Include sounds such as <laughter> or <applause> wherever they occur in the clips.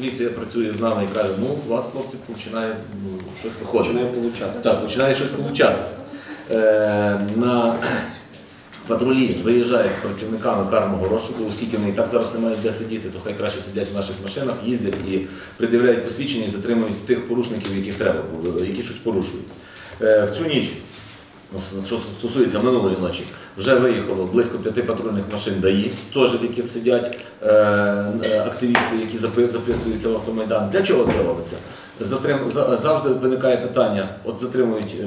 міліція працює з нами і каже, ну у вас хлопці починає ну, щось виходити. Починає получатися. Так, починає щось получатися. Е, на <coughs> патрулі виїжджають з працівниками карного розшуку, оскільки вони і так зараз не мають де сидіти, то хай краще сидять в наших машинах, їздять і придивляють посвідчення і затримують тих порушників, яких треба, які щось порушують. Е, в цю ніч, що стосується минулої ночі, вже виїхало близько п'яти патрульних машин ДАІ, теж в яких сидять е, е, активісти, які запи- записуються в автомайдан. Для чого це робиться? Затрим... за- Завжди виникає питання: от затримують е,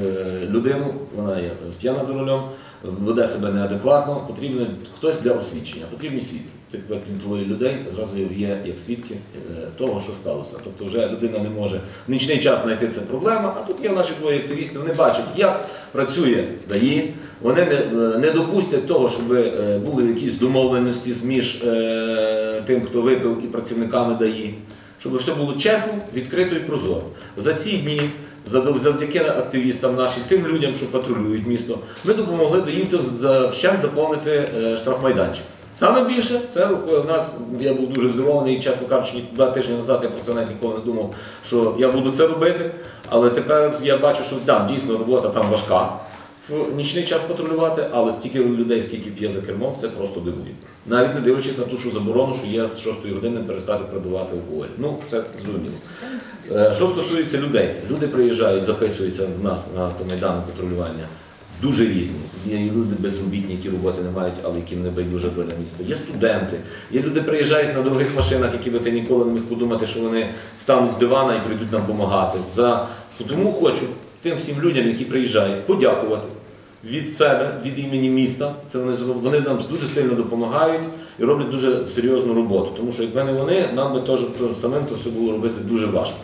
людину, вона є п'яна за рулем, веде себе неадекватно, потрібен хтось для освідчення, потрібні свідки. Цих двоє людей зразу є як свідки е, того, що сталося. Тобто вже людина не може в нічний час знайти це проблема, а тут є наші двоє активісти, вони бачать, як працює ДАІ, вони не, е, допустять того, щоб е, були якісь домовленості між тим, хто випив, і працівниками ДАІ. Щоб все було чесно, відкрито і прозоро. За ці дні, завдяки активістам нашим, тим людям, що патрулюють місто, ми допомогли доїмцям за- вщент заповнити е, штрафмайданчик. Саме більше це в нас, я був дуже здивований, чесно кажучи, два тижні назад я про це навіть ніколи не думав, що я буду це робити. Але тепер я бачу, що там дійсно робота там важка в нічний час патрулювати, але стільки людей, скільки п'є за кермом, це просто дивує. Навіть не дивлячись на ту, що заборону, що є з 6 години перестати продавати алкоголь. Ну, це зрозуміло. Е, Що стосується людей, люди приїжджають, записуються в нас на автомайдан патрулювання. Дуже різні. Є люди безробітні, які роботи не мають, але яким не байдуже доля міста. Є студенти, є люди приїжджають на дорогих машинах, які би ти ніколи не міг подумати, що вони встануть з дивана і прийдуть нам допомагати. За... Тому хочу тим всім людям, які приїжджають, подякувати від себе, від імені міста. Це вони вони нам дуже сильно допомагають і роблять дуже серйозну роботу. Тому що якби не вони, нам би теж самим то все було робити дуже важко.